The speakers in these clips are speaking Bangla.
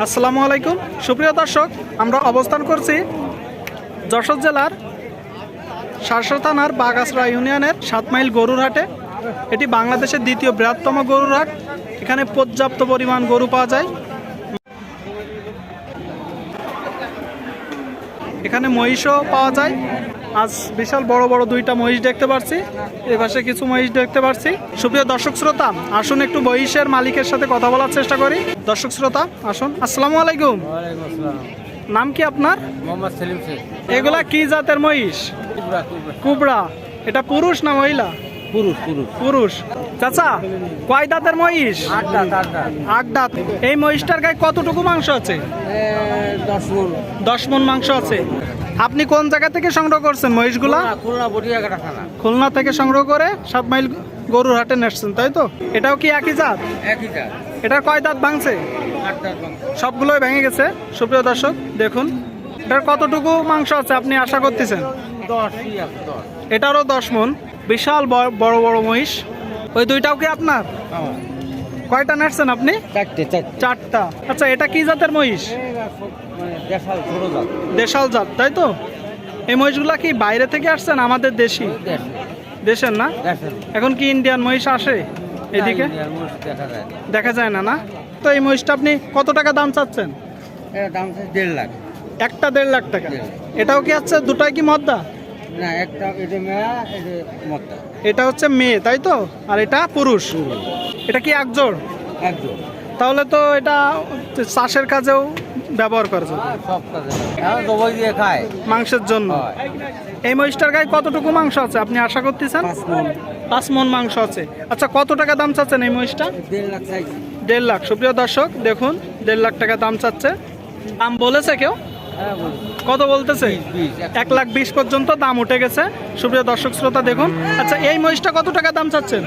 আসসালামু আলাইকুম। সুপ্রিয় দর্শক, আমরা অবস্থান করছি যশোর জেলার সারসা থানার বাগাসরা ইউনিয়নের সাত মাইল গরুর হাটে। এটি বাংলাদেশের দ্বিতীয় বৃহত্তম গরুর হাট। এখানে পর্যাপ্ত পরিমাণ গরু পাওয়া যায়। এখানে মহিষও পাওয়া যায়। আজ বিশাল বড় বড় দুইটা মহিষ দেখতে পারছি। এ পাশে কিছু মহিষ দেখতে পারছি। সুপ্রিয় দর্শক শ্রোতা আসুন একটু মহিষের মালিকের সাথে কথা বলার চেষ্টা করি। দর্শক শ্রোতা আসুন। আসসালামু আলাইকুম। নাম কি আপনার? মোহাম্মদ সেলিম শেখ। এগুলা কি জাতের মহিষ? কুবড়া এটা পুরুষ না মহিলা? পুরুষ পুরুষ। পুরুষ। চাচা কয় দাঁতের মহিষ? আট দাঁত এই মহিষটার গায়ে কতটুকু মাংস আছে? দশ মন মাংস আছে। আপনি কোন জায়গা থেকে সংগ্রহ করছেন মহিষগুলা? খুলনা- খুলনা থানা খুলনা থেকে সংগ্রহ করে সাত মাইল গরুর হাটে নেসছেন তাই তো? এটাও কি একই জাত? একই দাঁত এটা কয় দাঁত ভাঙছে। সবগুলোই ভেঙে গেছে। সুপ্রিয় দর্শক দেখুন। এটার কতটুকু মাংস আছে আপনি আশা করতেছেন? এটারও দশ মন। বিশাল বড়- বড় মহিষ। ওই দুইটাও কি আপনার? কয়টা নাড়ছেন আপনি? চারটে। চারটে। আচ্ছা এটা কি জাতের মহিষ? দেশাল জাত। তাই তো? এই মহিষগুলা কি বাইরে থেকে আসছেন? আমাদের দেশি? দেশের। না? এখন কি ইন্ডিয়ান মহিষ আসে এদিকে? দেখা যায় না। না তো এই মহিষটা আপনি কত টাকা দাম চাচ্ছেন? দাম দেড় লাখ। একটা দেড় লাখ টাকা। এটাও কি আছে? দুটাই কি মদ্দা? না একটা এটা মেয়া এটা মত্তা এটা হচ্ছে মেয়ে তাই তো? আর এটা পুরুষ। এটা কি একজোড়? একদম তাহলে তো এটা চাষের কাজেও ব্যবহার করে যাবে সব কাজে দিয়ে খায়। মাংসের জন্য। এই মহিষটার গায়ে কতটুকু মাংস আছে? আপনি আশা করতেছেন? পাঁচ মন। পাঁচ মন মাংস আছে। আচ্ছা কত টাকা দাম চাচ্ছেন এই মহিষটা? দেড় লাখ সুপ্রিয় দর্শক দেখুন দেড় লাখ টাকা দাম চাচ্ছে। দাম বলেছে কেউ? হ্যাঁ কত বলতেছে? এক লাখ বিশ পর্যন্ত দাম উঠে গেছে। সুপ্রিয় দর্শক শ্রোতা দেখুন। আচ্ছা এই মহিষটা কত টাকা দাম চাচ্ছেন?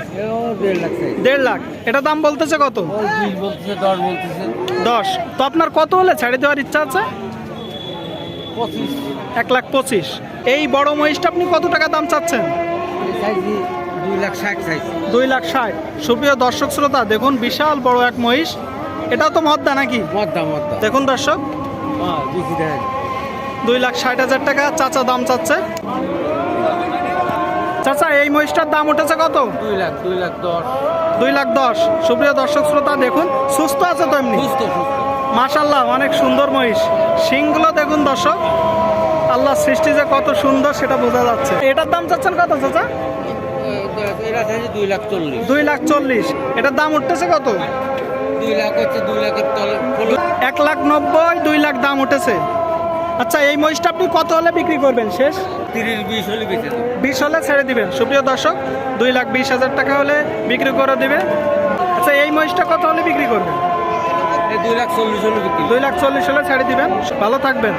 দেড় লাখ এটা দাম বলতেছে কত? দশ তো আপনার কত হলে ছেড়ে দেওয়ার ইচ্ছা আছে? এক লাখ পঁচিশ। এই বড় মহিষটা আপনি কত টাকা দাম চাচ্ছেন? দুই লাখ ষাট সুপ্রিয় দর্শক শ্রোতা দেখুন বিশাল বড় এক মহিষ। এটাও তো মদ্দা নাকি? মদ্দা মদ্দা। দেখুন দর্শক। হ্যাঁ। দুই লাখ ষাট হাজার টাকা চাচা দাম চাচ্ছে। চাচা এই মহিষটার দাম উঠেছে কত? দুই লাখ দুই লাখ দশ। দুই লাখ দশ। সুপ্রিয় দর্শক শ্রোতা দেখুন সুস্থ আছে তো এমনি? মাশাল্লাহ অনেক সুন্দর মহিষ। শিংগুলো দেখুন দর্শক আল্লাহ সৃষ্টি যে কত সুন্দর সেটা বোঝা যাচ্ছে। এটার দাম চাচ্ছেন কত চাচা? দুই লাখ চল্লিশ। দুই লাখ চল্লিশ। এটার দাম উঠতেছে কত? এক লাখ নব্বই দুই লাখ দাম উঠেছে। আচ্ছা এই মহিষটা আপনি কত হলে বিক্রি করবেন? শেষ? তিরিশ বিশ হলে বেঁচে বিশ হলে ছেড়ে দিবেন। সুপ্রিয় দর্শক দুই লাখ বিশ হাজার টাকা হলে বিক্রি করে দেবেন। আচ্ছা এই মহিষটা কত হলে বিক্রি করবেন? এই দুই লাখ চল্লিশ হলে বিক্রি দুই লাখ চল্লিশ হলে ছেড়ে দিবেন। ভালো থাকবেন।